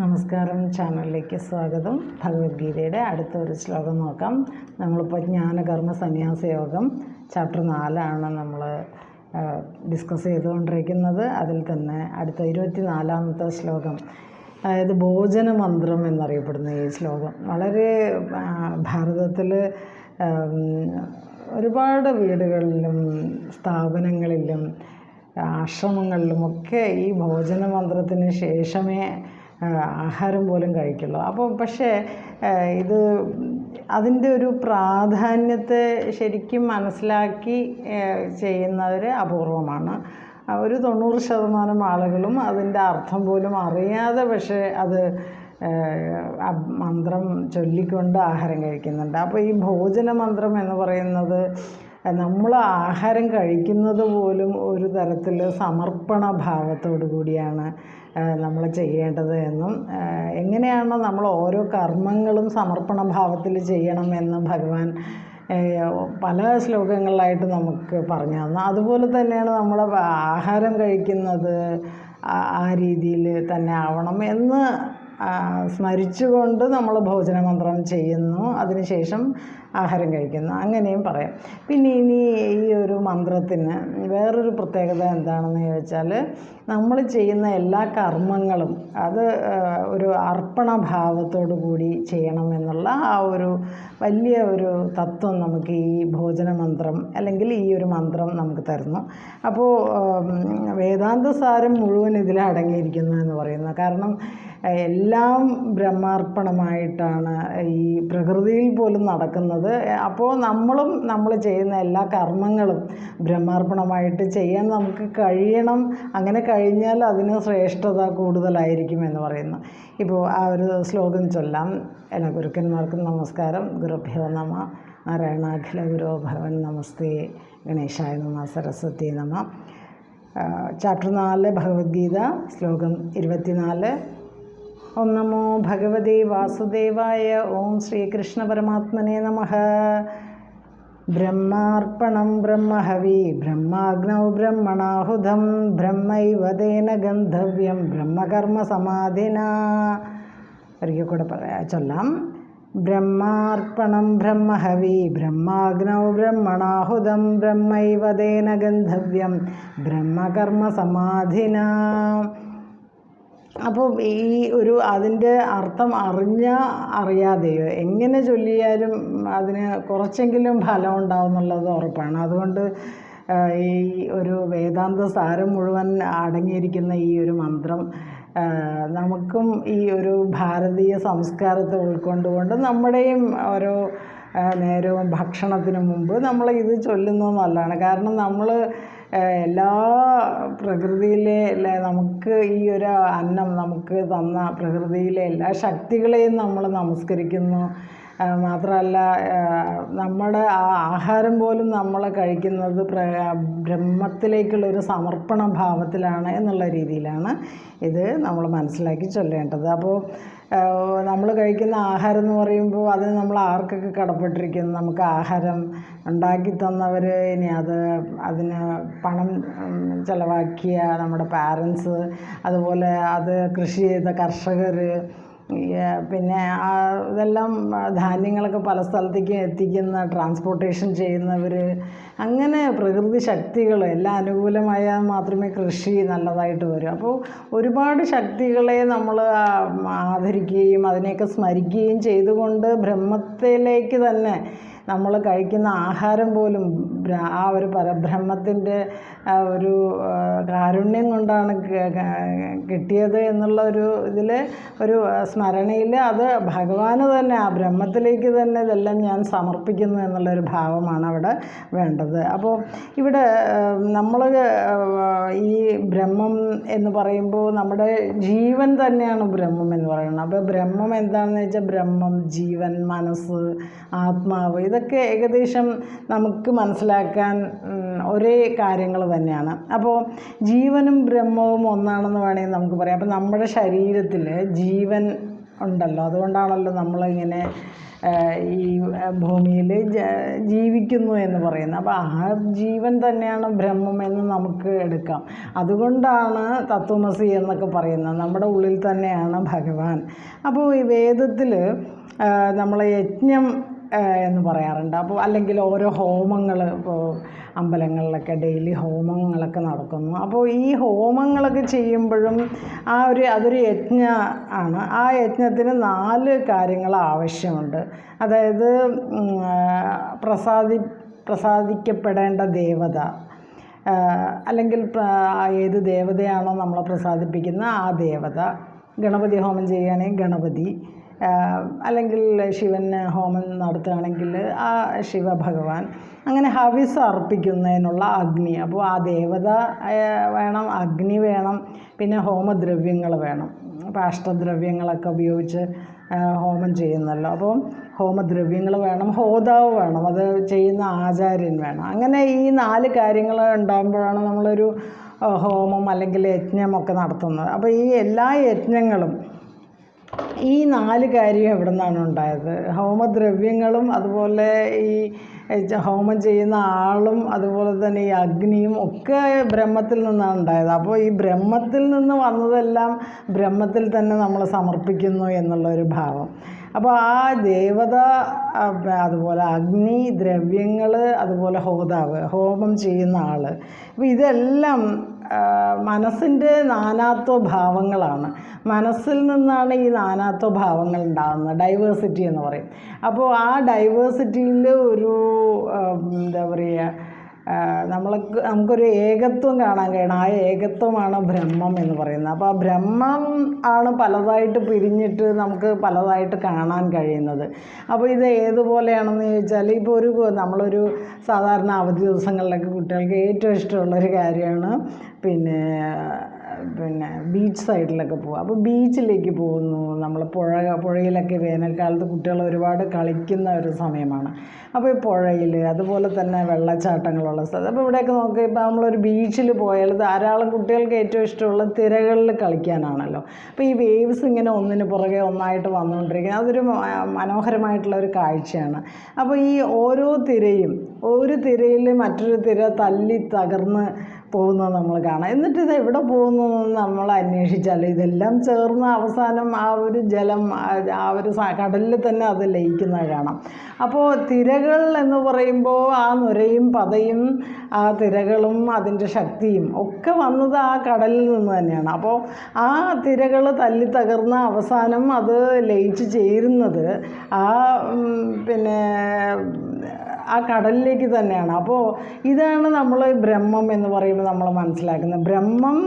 നമസ്കാരം. ചാനലിലേക്ക് സ്വാഗതം. ഭഗവത്ഗീതയുടെ അടുത്ത ഒരു ശ്ലോകം നോക്കാം. നമ്മളിപ്പോൾ ജ്ഞാനകർമ്മ സന്യാസ യോഗം ചാപ്റ്റർ നാലാണ് നമ്മൾ ഡിസ്കസ് ചെയ്തുകൊണ്ടിരിക്കുന്നത്. അതിൽ തന്നെ അടുത്ത ഇരുപത്തി നാലാമത്തെ ശ്ലോകം അതായത് ഭോജനമന്ത്രം എന്നറിയപ്പെടുന്ന ഈ ശ്ലോകം. വളരെ ഭാരതത്തിൽ ഒരുപാട് വീടുകളിലും സ്ഥാപനങ്ങളിലും ആശ്രമങ്ങളിലുമൊക്കെ ഈ ഭോജന മന്ത്രത്തിന് ശേഷമേ ആഹാരം പോലും കഴിക്കുള്ളൂ. അപ്പോൾ പക്ഷേ ഇത് അതിന്റെ ഒരു പ്രാധാന്യത്തെ ശരിക്കും മനസ്സിലാക്കി ചെയ്യുന്നവർ അപൂർവമാണ്. ഒരു തൊണ്ണൂറ് ശതമാനം ആളുകളും അതിന്റെ അർത്ഥം പോലും അറിയാതെ പക്ഷേ അത് മന്ത്രം ചൊല്ലിക്കൊണ്ട് ആഹാരം കഴിക്കുന്നുണ്ട്. അപ്പോൾ ഈ ഭോജന മന്ത്രം എന്ന് പറയുന്നത് നമ്മൾ ആഹാരം കഴിക്കുന്നത് പോലും ഒരു തരത്തിൽ സമർപ്പണ ഭാവത്തോടു കൂടിയാണ് നമ്മൾ ചെയ്യേണ്ടത് എന്നും എങ്ങനെയാണ് നമ്മൾ ഓരോ കർമ്മങ്ങളും സമർപ്പണ ഭാവത്തിൽ ചെയ്യണം ചെയ്യണമെന്ന് ഭഗവാൻ പല ശ്ലോകങ്ങളിലായിട്ട് നമുക്ക് പറഞ്ഞു തന്നു. അതുപോലെ തന്നെയാണ് നമ്മൾ ആഹാരം കഴിക്കുന്നത് ആ രീതിയിൽ തന്നെ ആവണം എന്ന് സ്മരിച്ചുകൊണ്ട് നമ്മൾ ഭോജനമന്ത്രം ചെയ്യുന്നു. അതിനുശേഷം ആഹാരം കഴിക്കുന്നു. അങ്ങനെയും പറയാം. പിന്നെ ഇനി ഈ ഒരു മന്ത്രത്തിന് വേറൊരു പ്രത്യേകത എന്താണെന്ന് ചോദിച്ചാൽ നമ്മൾ ചെയ്യുന്ന എല്ലാ കർമ്മങ്ങളും അത് ഒരു അർപ്പണ ഭാവത്തോടു കൂടി ചെയ്യണം എന്നുള്ള ആ ഒരു വലിയ ഒരു തത്വം നമുക്ക് ഈ ഭോജനമന്ത്രം അല്ലെങ്കിൽ ഈ ഒരു മന്ത്രം നമുക്ക് തരുന്നു. അപ്പോൾ വേദാന്ത സാരം മുഴുവൻ ഇതിൽ അടങ്ങിയിരിക്കുന്നു എന്ന് പറയുന്നു. കാരണം എല്ലാം ബ്രഹ്മാർപ്പണമായിട്ടാണ് ഈ പ്രകൃതിയിൽ പോലും നടക്കുന്നത് അപ്പോൾ നമ്മളും നമ്മൾ ചെയ്യുന്ന എല്ലാ കർമ്മങ്ങളും ബ്രഹ്മാർപ്പണമായിട്ട് ചെയ്യാൻ നമുക്ക് കഴിയണം. അങ്ങനെ കഴിഞ്ഞാൽ അതിന് ശ്രേഷ്ഠത കൂടുതലായിരിക്കും എന്ന് പറയുന്നു. ഇപ്പോൾ ആ ഒരു ശ്ലോകം ചൊല്ലാം. എല്ലാ ഗുരുക്കന്മാർക്കും നമസ്കാരം. ഗുരുഭ്യോ നമ. നാരായണാഖില ഗുരോ ഭഗവൻ നമസ്തേ. ഗണേശായ നമ. സരസ്വതി നമ. ചാപ്റ്റർ നാല് ഭഗവത്ഗീത. ശ്ലോകം ഇരുപത്തിനാല്. ഓം നമോ ഭഗവതേ വാസുദേവായ ഓം ശ്രീകൃഷ്ണ പരമാത്മനെ നമ. ബ്രഹ്മാർപ്പണം ബ്രഹ്മഹവി ബ്രഹ്മാഗ്നൗ ബ്രഹ്മണാഹുതം ബ്രഹ്മൈവ തേന ഗന്ധവ്യം ബ്രഹ്മകർമ്മ സമാധിന. ഒരിക്കൽ കൂടെ പറയാ ചൊല്ലാം. ബ്രഹ്മാർപ്പണം ബ്രഹ്മഹവി ബ്രഹ്മാഗ്നൗ ബ്രഹ്മണാഹുതം ബ്രഹ്മൈവ തേന ഗന്ധവ്യം ബ്രഹ്മകർമ്മ സമാധിന. അപ്പോൾ ഈ ഒരു അതിന്റെ അർത്ഥം അറിഞ്ഞ അറിയാതെയോ എങ്ങനെ ചൊല്ലിയാലും അതിന് കുറച്ചെങ്കിലും ഫലം ഉണ്ടാവും എന്നുള്ളത് ഉറപ്പാണ്. അതുകൊണ്ട് ഈ ഒരു വേദാന്ത സാരം മുഴുവൻ അടങ്ങിയിരിക്കുന്ന ഈ ഒരു മന്ത്രം നമുക്കും ഈ ഒരു ഭാരതീയ സംസ്കാരത്തെ ഉൾക്കൊണ്ടുകൊണ്ട് നമ്മുടെയും ഓരോ നേരവും ഭക്ഷണത്തിന് മുമ്പ് നമ്മൾ ഇത് ചൊല്ലുന്നത് നല്ലതാണ്. കാരണം നമ്മൾ എല്ലാ പ്രകൃതിയിലെ എല്ലാ നമുക്ക് ഈ ഒരു അന്നം നമുക്ക് തന്ന പ്രകൃതിയിലെ എല്ലാ ശക്തികളെയും നമ്മൾ നമസ്കരിക്കുന്നു. മാത്രമല്ല നമ്മുടെ ആ ആഹാരം പോലും നമ്മൾ കഴിക്കുന്നത് ബ്രഹ്മത്തിലേക്കുള്ളൊരു സമർപ്പണ ഭാവത്തിലാണ് എന്നുള്ള രീതിയിലാണ് ഇത് നമ്മൾ മനസ്സിലാക്കി ചൊല്ലേണ്ടത്. അപ്പോൾ നമ്മൾ കഴിക്കുന്ന ആഹാരം എന്ന് പറയുമ്പോൾ അതിന് നമ്മൾ ആർക്കൊക്കെ കടപ്പെട്ടിരിക്കുന്നു? നമുക്ക് ആഹാരം ഉണ്ടാക്കി തന്നവർ ഇനി അത് അതിന് പണം ചിലവാക്കിയ നമ്മുടെ പാരൻസ് അതുപോലെ അത് കൃഷി ചെയ്ത കർഷകർ പിന്നെ ഇതെല്ലാം ധാന്യങ്ങളൊക്കെ പല സ്ഥലത്തേക്കും എത്തിക്കുന്ന ട്രാൻസ്പോർട്ടേഷൻ ചെയ്യുന്നവർ അങ്ങനെ പ്രകൃതി ശക്തികൾ എല്ലാം അനുകൂലമായാൽ മാത്രമേ കൃഷി നല്ലതായിട്ട് വരൂ. അപ്പോൾ ഒരുപാട് ശക്തികളെ നമ്മൾ ആദരിക്കുകയും അതിനെയൊക്കെ സ്മരിക്കുകയും ചെയ്തുകൊണ്ട് ബ്രഹ്മത്തിലേക്ക് തന്നെ നമ്മൾ കഴിക്കുന്ന ആഹാരം പോലും ആ ഒരു പരബ്രഹ്മത്തിന്റെ ഒരു കാരുണ്യം കൊണ്ടാണ് കിട്ടിയത് എന്നുള്ള ഒരു ഇതിൽ ഒരു സ്മരണയിൽ അത് ഭഗവാന് തന്നെ ആ ബ്രഹ്മത്തിലേക്ക് തന്നെ ഇതെല്ലാം ഞാൻ സമർപ്പിക്കുന്നു എന്നുള്ളൊരു ഭാവമാണ് അവിടെ വേണ്ടത്. അപ്പോൾ ഇവിടെ നമ്മൾ ഈ ബ്രഹ്മം എന്ന് പറയുമ്പോൾ നമ്മുടെ ജീവൻ തന്നെയാണ് ബ്രഹ്മം എന്ന് പറയുന്നത്. അപ്പോൾ ബ്രഹ്മം എന്താണെന്ന് വെച്ചാൽ ബ്രഹ്മം ജീവൻ മനസ്സ് ആത്മാവ് ഇതൊക്കെ ഏകദേശം നമുക്ക് മനസ്സിലാക്കാൻ ഒരേ കാര്യങ്ങൾ തന്നെയാണ്. അപ്പോൾ ജീവനും ബ്രഹ്മവും ഒന്നാണെന്ന് വേണമെങ്കിൽ നമുക്ക് പറയാം. അപ്പോൾ നമ്മുടെ ശരീരത്തിൽ ജീവൻ ഉണ്ടല്ലോ. അതുകൊണ്ടാണല്ലോ നമ്മളിങ്ങനെ ഈ ഭൂമിയിൽ ജീവിക്കുന്നു എന്ന് പറയുന്നത്. അപ്പോൾ ആ ജീവൻ തന്നെയാണ് ബ്രഹ്മം എന്ന് നമുക്ക് എടുക്കാം. അതുകൊണ്ടാണ് തത്വമസി എന്നൊക്കെ പറയുന്നത്. നമ്മുടെ ഉള്ളിൽ തന്നെയാണ് ഭഗവാൻ. അപ്പോൾ ഈ വേദത്തിൽ നമ്മളെ യജ്ഞം എന്ന് പറയാറുണ്ട്. അപ്പോൾ അല്ലെങ്കിൽ ഓരോ ഹോമങ്ങൾ ഇപ്പോൾ അമ്പലങ്ങളിലൊക്കെ ഡെയിലി ഹോമങ്ങളൊക്കെ നടക്കുന്നു. അപ്പോൾ ഈ ഹോമങ്ങളൊക്കെ ചെയ്യുമ്പോഴും ആ ഒരു അതൊരു യജ്ഞ ആണ്. ആ യജ്ഞത്തിന് നാല് കാര്യങ്ങൾ ആവശ്യമുണ്ട്. അതായത് പ്രസാദി പ്രസാദിക്കപ്പെടേണ്ട ദേവത. അല്ലെങ്കിൽ ഏത് ദേവതയാണോ നമ്മളെ പ്രസാദിപ്പിക്കുന്ന ആ ദേവത. ഗണപതി ഹോമം ചെയ്യുകയാണെങ്കിൽ ഗണപതി. അല്ലെങ്കിൽ ശിവന് ഹോമം നടത്തുകയാണെങ്കിൽ ആ ശിവഭഗവാൻ അങ്ങനെ ഹവിസ് അർപ്പിക്കുന്നതിനുള്ള അഗ്നി. അപ്പോൾ ആ ദേവത വേണം അഗ്നി വേണം പിന്നെ ഹോമദ്രവ്യങ്ങൾ വേണം. അപ്പോൾ അഷ്ടദ്രവ്യങ്ങളൊക്കെ ഉപയോഗിച്ച് ഹോമം ചെയ്യുന്നല്ലോ. അപ്പോൾ ഹോമദ്രവ്യങ്ങൾ വേണം ഹോതാവ് വേണം അത് ചെയ്യുന്ന ആചാര്യൻ വേണം. അങ്ങനെ ഈ നാല് കാര്യങ്ങൾ ഉണ്ടാകുമ്പോഴാണ് നമ്മളൊരു ഹോമം അല്ലെങ്കിൽ യജ്ഞമൊക്കെ നടത്തുന്നത്. അപ്പോൾ ഈ എല്ലാ യജ്ഞങ്ങളും ഈ നാല് കാര്യം എവിടെ നിന്നാണ് ഉണ്ടായത്? ഹോമദ്രവ്യങ്ങളും അതുപോലെ ഈ ഹോമം ചെയ്യുന്ന ആളും അതുപോലെ തന്നെ ഈ അഗ്നിയും ഒക്കെ ബ്രഹ്മത്തിൽ നിന്നാണ് ഉണ്ടായത്. അപ്പോൾ ഈ ബ്രഹ്മത്തിൽ നിന്ന് വന്നതെല്ലാം ബ്രഹ്മത്തിൽ തന്നെ നമ്മൾ സമർപ്പിക്കുന്നു എന്നുള്ള ഒരു ഭാവം. അപ്പോൾ ആ ദേവത അതുപോലെ അഗ്നി ദ്രവ്യങ്ങൾ അതുപോലെ ഹോതാവ് ഹോമം ചെയ്യുന്ന ആൾ അപ്പോൾ ഇതെല്ലാം മനസ്സിന്റെ നാനാത്വ ഭാവങ്ങളാണ് മനസ്സിൽ നിന്നാണ് ഈ നാനാത്വ ഭാവങ്ങൾ ഉണ്ടാകുന്നത്. ഡൈവേഴ്സിറ്റി എന്ന് പറയും. അപ്പോൾ ആ ഡൈവേഴ്സിറ്റിയിൽ ഒരു എന്താ പറയുക നമ്മൾക്ക് നമുക്കൊരു ഏകത്വം കാണാൻ കഴിയണം. ആ ഏകത്വമാണ് ബ്രഹ്മം എന്ന് പറയുന്നത്. അപ്പോൾ ആ ബ്രഹ്മം ആണ് പലതായിട്ട് പിരിഞ്ഞിട്ട് നമുക്ക് പലതായിട്ട് കാണാൻ കഴിയുന്നത്. അപ്പോൾ ഇത് ഏതുപോലെയാണെന്ന് ചോദിച്ചാൽ ഇപ്പോൾ ഒരു നമ്മളൊരു സാധാരണ അവധി ദിവസങ്ങളിലൊക്കെ കുട്ടികൾക്ക് ഏറ്റവും ഇഷ്ടമുള്ളൊരു കാര്യമാണ്. പിന്നെ പിന്നെ ബീച്ച് സൈഡിലൊക്കെ പോകുക അപ്പോൾ ബീച്ചിലേക്ക് പോകുന്നു. നമ്മൾ പുഴ പുഴയിലൊക്കെ വേനൽക്കാലത്ത് കുട്ടികൾ ഒരുപാട് കളിക്കുന്ന ഒരു സമയമാണ്. അപ്പോൾ ഈ പുഴയിൽ അതുപോലെ തന്നെ വെള്ളച്ചാട്ടങ്ങളുള്ള സ്ഥലം. അപ്പോൾ ഇവിടെയൊക്കെ നോക്കുക ഇപ്പോൾ നമ്മളൊരു ബീച്ചിൽ പോയാൽ ധാരാളം കുട്ടികൾക്ക് ഏറ്റവും ഇഷ്ടമുള്ള തിരകളിൽ കളിക്കാനാണല്ലോ. അപ്പോൾ ഈ വേവ്സ് ഇങ്ങനെ ഒന്നിന് പുറകെ ഒന്നായിട്ട് വന്നുകൊണ്ടിരിക്കുന്നത് അതൊരു മനോഹരമായിട്ടുള്ള ഒരു കാഴ്ചയാണ്. അപ്പോൾ ഈ ഓരോ തിരയും ഒരു തിരയിൽ മറ്റൊരു തിര തല്ലി തകർന്ന് പോകുന്നത് നമ്മൾ കാണാം. എന്നിട്ട് ഇത് എവിടെ പോകുന്നു എന്ന് നമ്മൾ അന്വേഷിച്ചാൽ ഇതെല്ലാം ചേർന്ന് അവസാനം ആ ഒരു ജലം ആ ഒരു കടലിൽ തന്നെ അത് ലയിക്കുന്നത് കാണാം. അപ്പോൾ തിരകൾ എന്ന് പറയുമ്പോൾ ആ നുരയും പതയും ആ തിരകളും അതിന്റെ ശക്തിയും ഒക്കെ വന്നത് ആ കടലിൽ നിന്ന് തന്നെയാണ്. അപ്പോൾ ആ തിരകൾ തല്ലി തകർന്ന അവസാനം അത് ലയിച്ച് ചേരുന്നത് ആ പിന്നെ ആ കടലിലേക്ക് തന്നെയാണ്. അപ്പോൾ ഇതാണ് നമ്മൾ ബ്രഹ്മം എന്ന് പറയുമ്പോൾ നമ്മൾ മനസ്സിലാക്കുന്നത്. ബ്രഹ്മം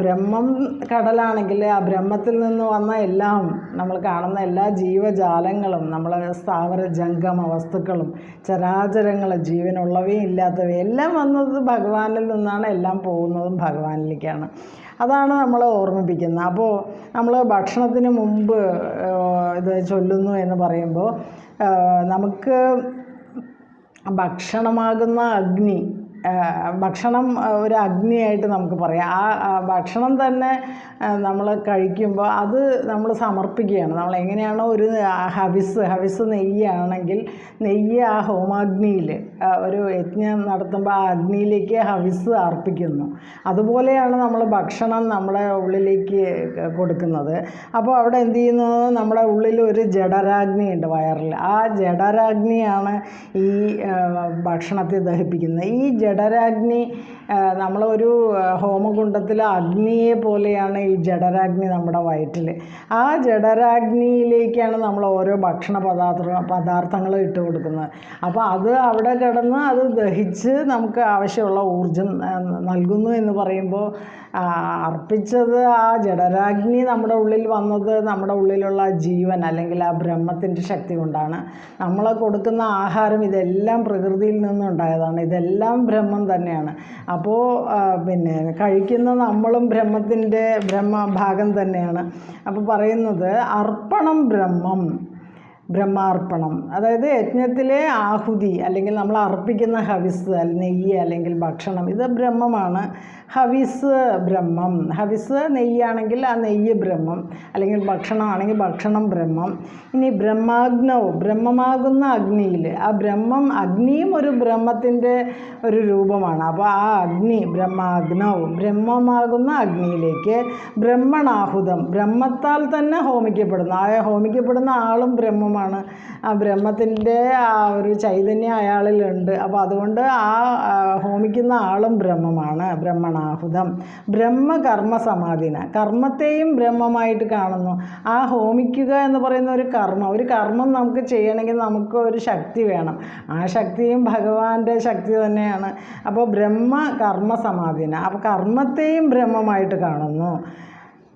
ബ്രഹ്മം കടലാണെങ്കിൽ ആ ബ്രഹ്മത്തിൽ നിന്ന് വന്ന എല്ലാം നമ്മൾ കാണുന്ന എല്ലാ ജീവജാലങ്ങളും നമ്മൾ സ്ഥാവര ജംഗമ വസ്തുക്കളും ചരാചരങ്ങൾ ജീവനുള്ളവയും ഇല്ലാത്തവയും എല്ലാം വന്നത് ഭഗവാനിൽ നിന്നാണ് എല്ലാം പോകുന്നതും ഭഗവാനിലേക്കാണ്. അതാണ് നമ്മൾ ഓർമ്മിപ്പിക്കുന്നത്. അപ്പോൾ നമ്മൾ ഭക്ഷണത്തിന് മുമ്പ് ഇത് ചൊല്ലുന്നു എന്ന് പറയുമ്പോൾ നമുക്ക് ഭക്ഷണമാകുന്ന അഗ്നി ഭക്ഷണം ഒരു അഗ്നിയായിട്ട് നമുക്ക് പറയാം. ആ ഭക്ഷണം തന്നെ നമ്മൾ കഴിക്കുമ്പോൾ അത് നമ്മൾ സമർപ്പിക്കുകയാണ്. നമ്മൾ എങ്ങനെയാണോ ഒരു ഹവിസ് ഹവിസ് നെയ്യാണെങ്കിൽ നെയ്യ് ആ ഹോമാഗ്നിയിൽ ഒരു യജ്ഞം നടത്തുമ്പോൾ ആ അഗ്നിയിലേക്ക് ഹവിസ് അർപ്പിക്കുന്നു. അതുപോലെയാണ് നമ്മൾ ഭക്ഷണം നമ്മുടെ ഉള്ളിലേക്ക് കൊടുക്കുന്നത്. അപ്പോൾ അവിടെ എന്ത് ചെയ്യുന്നു? നമ്മുടെ ഉള്ളിൽ ഒരു ജഡരാഗ്നി ഉണ്ട് വയറിൽ ആ ജഡരാഗ്നിയാണ് ഈ ഭക്ഷണത്തെ ദഹിപ്പിക്കുന്നത്. ഈ ജഡരാഗ്നി നമ്മളൊരു ഹോമകുണ്ടത്തിലെ അഗ്നിയെ പോലെയാണ് ഈ ജഡരാഗ്നി നമ്മുടെ വയറ്റിൽ. ആ ജഡരാഗ്നിയിലേക്കാണ് നമ്മൾ ഓരോ ഭക്ഷണ പദാർത്ഥ പദാർത്ഥങ്ങൾ ഇട്ട് കൊടുക്കുന്നത്. അപ്പോൾ അത് അവിടെ കിടന്ന് അത് ദഹിച്ച് നമുക്ക് ആവശ്യമുള്ള ഊർജം നൽകുന്നു എന്ന് പറയുമ്പോൾ അർപ്പിച്ചത് ആ ജഡരാഗ്നി നമ്മുടെ ഉള്ളിൽ വന്നത് നമ്മുടെ ഉള്ളിലുള്ള ജീവൻ അല്ലെങ്കിൽ ആ ബ്രഹ്മത്തിന്റെ ശക്തി കൊണ്ടാണ്. നമ്മൾ കൊടുക്കുന്ന ആഹാരം ഇതെല്ലാം പ്രകൃതിയിൽ നിന്നുണ്ടായതാണ്. ഇതെല്ലാം ബ്രഹ്മം തന്നെയാണ്. അപ്പോൾ പിന്നെ കഴിക്കുന്ന നമ്മളും ബ്രഹ്മത്തിന്റെ ബ്രഹ്മ ഭാഗം തന്നെയാണ്. അപ്പോൾ പറയുന്നത് അർപ്പണം ബ്രഹ്മം. ബ്രഹ്മാർപ്പണം. അതായത് യജ്ഞത്തിലെ ആഹുതി അല്ലെങ്കിൽ നമ്മൾ അർപ്പിക്കുന്ന ഹവിസ് നെയ്യ് അല്ലെങ്കിൽ ഭക്ഷണം ഇത് ബ്രഹ്മമാണ്. ഹവിസ് ബ്രഹ്മം. ഹവിസ് നെയ്യാണെങ്കിൽ ആ നെയ്യ് ബ്രഹ്മം അല്ലെങ്കിൽ ഭക്ഷണമാണെങ്കിൽ ഭക്ഷണം ബ്രഹ്മം. ഇനി ബ്രഹ്മാഗ്നവും ബ്രഹ്മമാകുന്ന അഗ്നിയിൽ. ആ ബ്രഹ്മം അഗ്നിയും ഒരു ബ്രഹ്മത്തിന്റെ ഒരു രൂപമാണ്. അപ്പോൾ ആ അഗ്നി ബ്രഹ്മാഗ്നവും ബ്രഹ്മമാകുന്ന അഗ്നിയിലേക്ക് ബ്രഹ്മണാഹുതം ബ്രഹ്മത്താൽ തന്നെ ഹോമിക്കപ്പെടുന്നു. ആ ഹോമിക്കപ്പെടുന്ന ആളും ബ്രഹ്മമാണ്. ആ ബ്രഹ്മത്തിന്റെ ആ ഒരു ചൈതന്യം അയാളിലുണ്ട്. അപ്പോൾ അതുകൊണ്ട് ആ ആ, ഹോമിക്കുന്ന ആളും ബ്രഹ്മമാണ്. ബ്രഹ്മണാഹുതം. ബ്രഹ്മകർമ്മ സമാധിന കർമ്മത്തെയും ബ്രഹ്മമായിട്ട് കാണുന്നു. ആ ഹോമിക്കുക എന്ന് പറയുന്ന ഒരു കർമ്മം ഒരു കർമ്മം നമുക്ക് ചെയ്യണമെങ്കിൽ നമുക്ക് ഒരു ശക്തി വേണം. ആ ശക്തിയും ഭഗവാന്റെ ശക്തി തന്നെയാണ്. അപ്പോൾ ബ്രഹ്മ കർമ്മ സമാധിന അപ്പോൾ കർമ്മത്തെയും ബ്രഹ്മമായിട്ട് കാണുന്നു.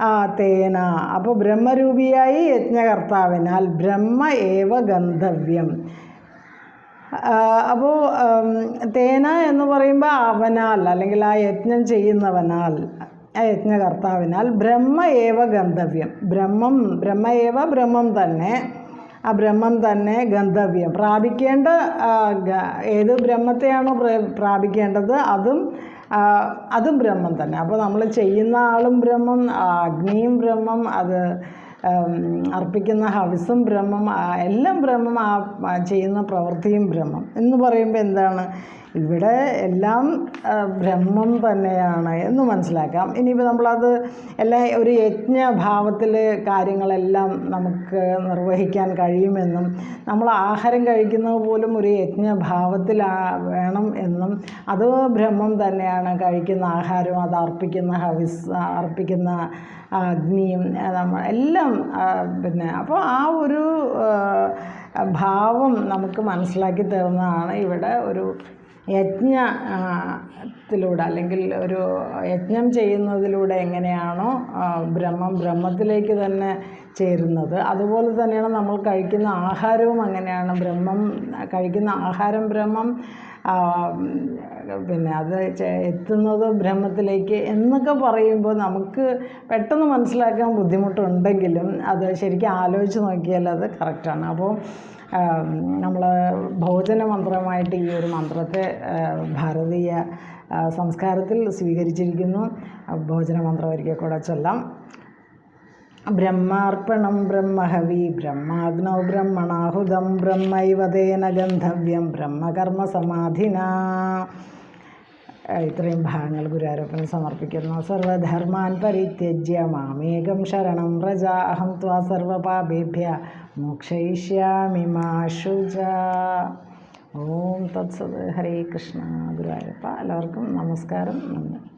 ആ തേന അപ്പോൾ ബ്രഹ്മരൂപിയായി യജ്ഞകർത്താവിനാൽ ബ്രഹ്മ ഏവ ഗന്ധവ്യം. അപ്പോൾ തേന എന്ന് പറയുമ്പോൾ അവനാൽ അല്ലെങ്കിൽ ആ യജ്ഞം ചെയ്യുന്നവനാൽ ആ യജ്ഞകർത്താവിനാൽ ബ്രഹ്മ ഏവ ഗന്ധവ്യം. ബ്രഹ്മം ബ്രഹ്മ ഏവ ബ്രഹ്മം തന്നെ ആ ബ്രഹ്മം തന്നെ ഗന്ധവ്യം. പ്രാപിക്കേണ്ട ഏത് ബ്രഹ്മത്തെയാണോ പ്ര- പ്രാപിക്കേണ്ടത് അതും അതും ബ്രഹ്മം തന്നെ. അപ്പോൾ നമ്മൾ ചെയ്യുന്ന ആളും ബ്രഹ്മം അഗ്നിയും ബ്രഹ്മം അത് അർപ്പിക്കുന്ന ഹവിസും ബ്രഹ്മം എല്ലാം ബ്രഹ്മം ആ ചെയ്യുന്ന പ്രവൃത്തിയും ബ്രഹ്മം എന്ന് പറയുമ്പോൾ എന്താണ്? ഇവിടെ എല്ലാം ബ്രഹ്മം തന്നെയാണ് എന്ന് മനസ്സിലാക്കാം. ഇനിയിപ്പോൾ നമ്മളത് എല്ലാ ഒരു യജ്ഞഭാവത്തിൽ കാര്യങ്ങളെല്ലാം നമുക്ക് നിർവഹിക്കാൻ കഴിയുമെന്നും നമ്മൾ ആഹാരം കഴിക്കുന്നത് പോലും ഒരു യജ്ഞഭാവത്തിൽ വേണം എന്നും അത് ബ്രഹ്മം തന്നെയാണ് കഴിക്കുന്ന ആഹാരവും അത് അർപ്പിക്കുന്ന ഹവിസ് അർപ്പിക്കുന്ന അഗ്നിയും നമ്മൾ എല്ലാം പിന്നെ അപ്പോൾ ആ ഒരു ഭാവം നമുക്ക് മനസ്സിലാക്കി തരുന്നതാണ് ഇവിടെ ഒരു യജ്ഞ ത്തിലൂടെ അല്ലെങ്കിൽ ഒരു യജ്ഞം ചെയ്യുന്നതിലൂടെ എങ്ങനെയാണോ ബ്രഹ്മം ബ്രഹ്മത്തിലേക്ക് തന്നെ ചേരുന്നത്. അതുപോലെ തന്നെയാണ് നമ്മൾ കഴിക്കുന്ന ആഹാരവും അങ്ങനെയാണ്. ബ്രഹ്മം കഴിക്കുന്ന ആഹാരം ബ്രഹ്മം പിന്നെ അത് എത്തുന്നത് ബ്രഹ്മത്തിലേക്ക് എന്നൊക്കെ പറയുമ്പോൾ നമുക്ക് പെട്ടെന്ന് മനസ്സിലാക്കാൻ ബുദ്ധിമുട്ടുണ്ടെങ്കിലും അത് ശരിക്കും ആലോചിച്ച് നോക്കിയാൽ അത് കറക്റ്റാണ്. അപ്പോൾ നമ്മൾ ഭോജന മന്ത്രമായിട്ട് ഈ ഒരു മന്ത്രത്തെ ഭാരതീയ സംസ്കാരത്തിൽ സ്വീകരിച്ചിരിക്കുന്നു. ഭോജന മന്ത്രം ഒരിക്കൽ കൂടെ ചൊല്ലാം. ബ്രഹ്മാർപ്പണം ബ്രഹ്മഹവി ബ്രഹ്മാഗ്നൗ ബ്രഹ്മണാഹുതം ബ്രഹ്മൈവതേന ഗന്ധവ്യം ബ്രഹ്മകർമ്മ സമാധിന. ഇത്രയും ഭാഗങ്ങൾ ഗുരുവായൂരപ്പന് സമർപ്പിക്കുന്നു. സർവധർമാൻ പരിത്യജ്യ മാമേകം ശരണം വ്രജ അഹം ത്വാ സർവപാപേഭ്യ മോക്ഷയിഷ്യാമി മാ ഓം തത്സത്. ഹരേ കൃഷ്ണ. ഗുരുവായൂരപ്പ. എല്ലാവർക്കും നമസ്കാരം. നന്ദി.